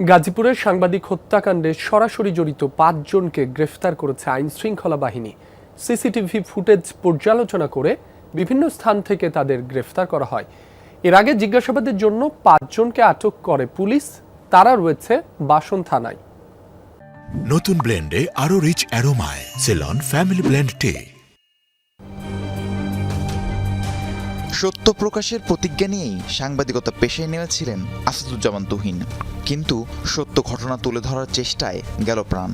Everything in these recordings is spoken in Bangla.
গাজীপুরের সাংবাদিক হত্যাকাণ্ডে সরাসরি জড়িত পাঁচজনকে গ্রেফতার করেছে আইন শৃঙ্খলা বাহিনী। সিসিটিভি ফুটেজ পর্যালোচনা করে বিভিন্ন স্থান থেকে তাদের গ্রেফতার করা হয়। এর আগে জিজ্ঞাসাবাদের জন্য পাঁচজনকে আটক করে পুলিশ, তারা রয়েছে বাসন থানায়। নতুন ব্লেন্ডে আরও rich অ্যারোমায়। Ceylon, family blend tea. সত্য প্রকাশের প্রতিজ্ঞা নিয়েই সাংবাদিকতা পেশায় নেমেছিলেন আসাদুজ্জামান তুহিন। কিন্তু সত্য ঘটনা তুলে ধরার চেষ্টায় গেল প্রাণ।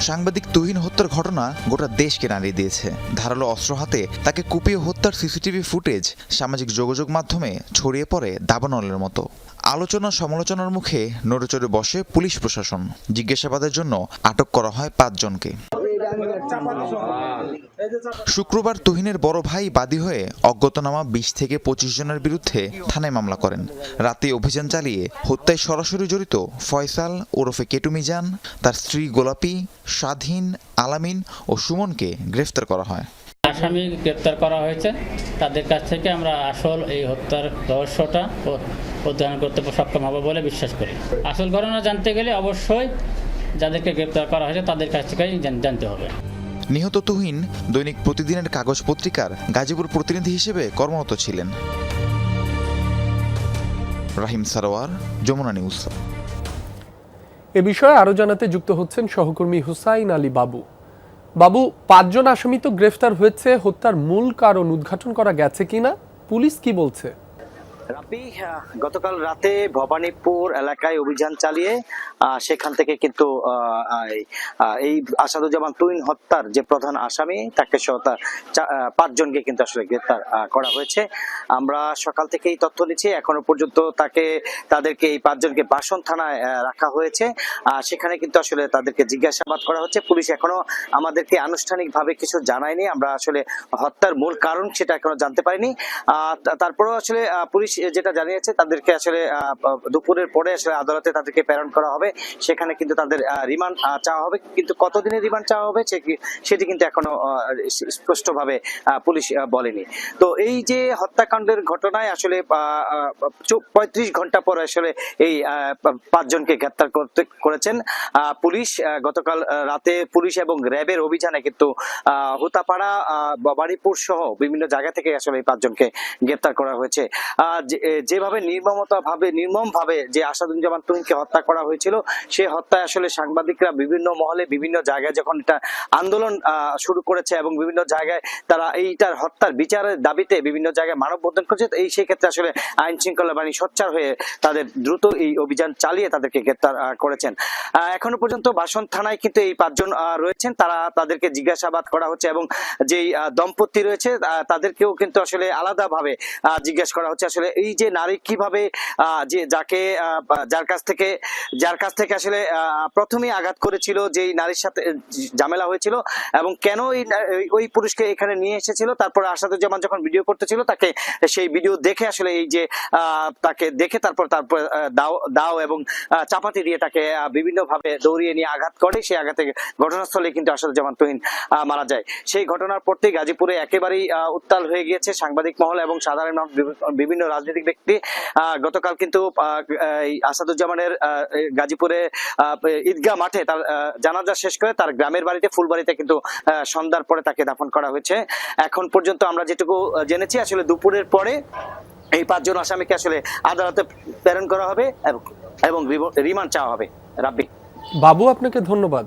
সাংবাদিক তুহিন হত্যার ঘটনা গোটা দেশকে নাড়িয়ে দিয়েছে। ধারালো অস্ত্র হাতে তাকে কুপিয়ে হত্যার সিসিটিভি ফুটেজ সামাজিক যোগাযোগ মাধ্যমে ছড়িয়ে পড়ে দাবানলের মতো। আলোচনা সমালোচনার মুখে নড়েচড়ে বসে পুলিশ প্রশাসন। জিজ্ঞাসাবাদের জন্য আটক করা হয় পাঁচজনকে। শুক্রবার তুহিনের বড় ভাই বাদী হয়ে অজ্ঞতনামা বিশ থেকে পঁচিশ জনের বিরুদ্ধে থানায় মামলা করেন। রাতে অভিযান চালিয়ে হত্যায় সরাসরি জড়িত ফয়সাল ওরফে কেটু মিজান তার স্ত্রী গোলাপি স্বাধীন আলামিন ও সুমনকে গ্রেফতার করা হয়। আসামি গ্রেপ্তার করা হয়েছে। তাদের কাছ থেকে আমরা আসল এই হত্যার রহস্যটা ও- অধ্যয়ন করতে সক্ষম হব বলে বিশ্বাস করি। আসল ঘটনা জানতে গেলে অবশ্যই যাদেরকে গ্রেপ্তার করা হয়েছে তাদের কাছ থেকেই জানতে হবে। নিহত তুহিন দৈনিক প্রতিদিনের কাগজ পত্রিকার গাজীপুর প্রতিনিধি হিসেবে কর্মরত ছিলেন। রাহিম সারোয়ার, যমুনা নিউজ। এ বিষয়ে আরও জানাতে যুক্ত হচ্ছেন সহকর্মী হুসাইন আলী বাবু। বাবু, পাঁচজন আসামি তো গ্রেফতার হয়েছে, হত্যার মূল কারণ উদ্ঘাটন করা গেছে কিনা? পুলিশ কি বলছে? রাব্বি গতকাল রাতে ভবানীপুর এলাকায় অভিযান চালিয়ে সেখান থেকে কিন্তু এই, আসাদুজ্জামান তুইন হত্যার যে প্রধান আসামি তাকে সহ তার পাঁচজনকে কিন্তু আসলে গ্রেপ্তার করা হয়েছে। আমরা সকাল থেকেই তথ্য নিচ্ছি এখনও পর্যন্ত তাকে তাদেরকে এই পাঁচজনকে বাসন থানায় রাখা হয়েছে। সেখানে কিন্তু আসলে তাদেরকে জিজ্ঞাসাবাদ করা হচ্ছে। পুলিশ এখনও আমাদেরকে আনুষ্ঠানিকভাবে কিছু জানায়নি। আমরা আসলে হত্যার মূল কারণ সেটা এখনও জানতে পারিনি। তারপরেও আসলে পুলিশ যেটা জানিয়েছে তাদেরকে আসলে দুপুরের পরে আসলে আদালতে তাদেরকে প্রেরণ করা হবে। সেখানে কিন্তু তাদের রিমান্ড চাওয়া হবে। কিন্তু কতদিনের রিমান্ড চাওয়া হবে সেটি কিন্তু এখনও স্পষ্টভাবে পুলিশ বলেনি। তো এই যে হত্যাকাণ্ডের ঘটনায় আসলে পঁয়ত্রিশ ঘণ্টা পর আসলে এই পাঁচজনকে গ্রেপ্তার করতে করেছেন। পুলিশ গতকাল রাতে পুলিশ এবং র্যাবের অভিযানে কিন্তু হুতাপাড়া আহ, বাবাড়িপুর সহ বিভিন্ন জায়গা থেকে আসলে এই পাঁচজনকে গ্রেপ্তার করা হয়েছে। যেভাবে নির্মমতা ভাবে, নির্মম ভাবে যে আসাদুজ্জামান তুহিনকে হত্যা করা হয়েছিল সেই হত্যায় আসলে সাংবাদিকরা বিভিন্ন মহলে, বিভিন্ন জায়গায় যখন এটা আন্দোলন শুরু করেছে এবং বিভিন্ন জায়গায় তারা এইটার হত্যার বিচারের দাবিতে বিভিন্ন জায়গায় মানববন্ধন করেছে, এই সেই ক্ষেত্রে আসলে আইন শৃঙ্খলা বাহিনী সোচ্চার হয়ে তাদের দ্রুত এই অভিযান চালিয়ে তাদেরকে গ্রেপ্তার করেছেন। এখনও পর্যন্ত বাসন থানায় কিন্তু এই পাঁচজন রয়েছেন, তারা তাদেরকে জিজ্ঞাসাবাদ করা হচ্ছে এবং যেই দম্পতি রয়েছে তাদেরকেও কিন্তু আসলে আলাদাভাবে জিজ্ঞাসা করা হচ্ছে। আসলে এই যে নারী কীভাবে যে যাকে যার কাছ থেকে, যার কাছ থেকে আসলে প্রথমে আঘাত করেছিল যেই নারীর সাথে ঝামেলা হয়েছিল এবং কেন ওই- পুরুষকে এখানে নিয়ে এসেছিল, তারপর আসাদুজ্জামান যখন ভিডিও করতেছিল, তাকে সেই ভিডিও দেখে আসলে এই যে তাকে দেখে তারপর তারপর দাও দাও এবং চাপাতি দিয়ে তাকে বিভিন্ন ভাবে দৌড়িয়ে নিয়ে আঘাত করে, সেই আঘাতে ঘটনাস্থলে কিন্তু আসাদুজ্জামান তুহিন মারা যায়। সেই ঘটনার পর থেকে গাজীপুরে একেবারেই উত্তাল হয়ে গিয়েছে সাংবাদিক মহল এবং সাধারণ বিভিন্ন রাজনৈতিক ব্যক্তি গতকাল কিন্তু আসাদুজ্জামানের গাজীপুরে ঈদগাহ মাঠে তার জানাজা শেষ করে তার গ্রামের বাড়িতে, ফুলবাড়িতে কিন্তু সন্ধ্যার পরে তাকে দাফন করা হয়েছে। এখন পর্যন্ত আমরা যেটুকু জেনেছি, আসলে দুপুরের পরে এই পাঁচজন আসামিকে আসলে আদালতে প্রেরণ করা হবে এবং- রিমান্ড চাওয়া হবে। রাব্বি। বাবু, আপনাকে ধন্যবাদ।